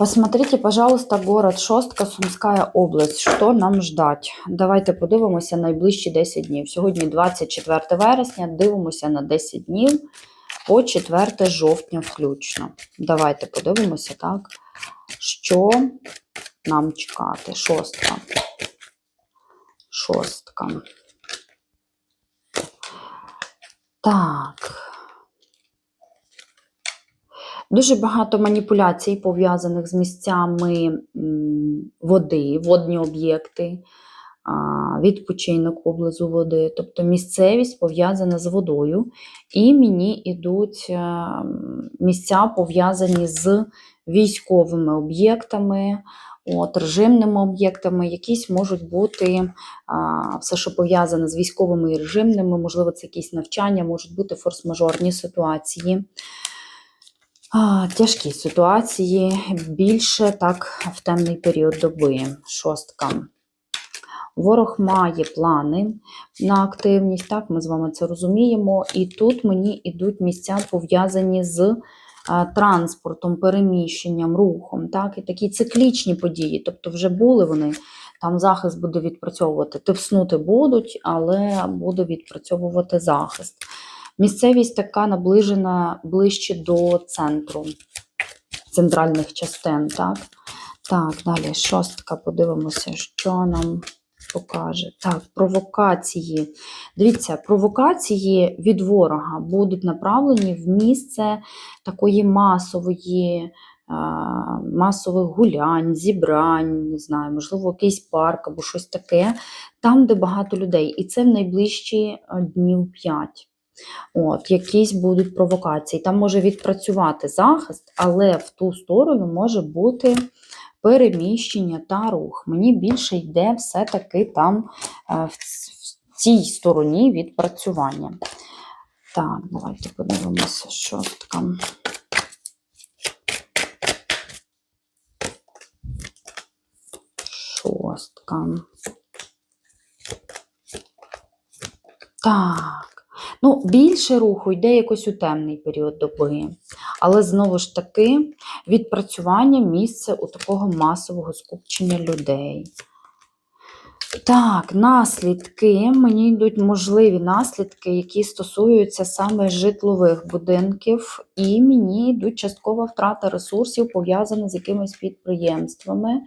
Посмотрите, пожалуйста, город Шостка, Сумська область. Що нам ждать? Давайте подивимося найближчі 10 днів. Сьогодні 24 вересня, дивимося на 10 днів по 4 жовтня включно. Давайте подивимося, так, що нам чекати. Шостка. Шостка. Так. Дуже багато маніпуляцій пов'язаних з місцями води, водні об'єкти, відпочинок поблизу води, тобто місцевість пов'язана з водою. І мені йдуть е, місця пов'язані з військовими об'єктами, от, режимними об'єктами, якісь можуть бути а, все, що пов'язане з військовими і режимними, можливо, це якісь навчання, можуть бути форс-мажорні ситуації. Тяжкі ситуації більше так в темний період доби. Шостка. Ворог має плани на активність, так, ми з вами це розуміємо. І тут мені йдуть місця пов'язані з транспортом, переміщенням, рухом. Так, і такі циклічні події. Тобто вже були вони, там захист буде відпрацьовувати. Тиснути будуть, але буде відпрацьовувати захист. Місцевість така наближена ближче до центру, центральних частин. Так, так далі шостка, подивимося, що нам покаже. Так, провокації. Дивіться, провокації від ворога будуть направлені в місце такої масової. а, Масових гулянь, зібрань, не знаю, можливо, якийсь парк або щось таке, там, де багато людей. І це в найближчі е, днів 5. От, якісь будуть провокації. Там може відпрацювати захист, але в ту сторону може бути переміщення та рух. Мені більше йде все-таки там е, в цій стороні відпрацювання. Так, давайте подивимося, що там. Шостка. Так. Ну, більше руху йде якось у темний період доби. Але знову ж таки відпрацювання місце у такого масового скупчення людей. Так, наслідки. Мені йдуть можливі наслідки, які стосуються саме житлових будинків, і мені йдуть часткова втрата ресурсів, пов'язана з якимись підприємствами.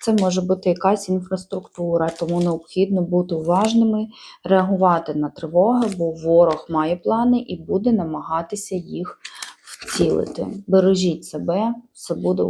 Це може бути якась інфраструктура, тому необхідно бути уважними, реагувати на тривоги, бо ворог має плани і буде намагатися їх втілити. Бережіть себе, все буде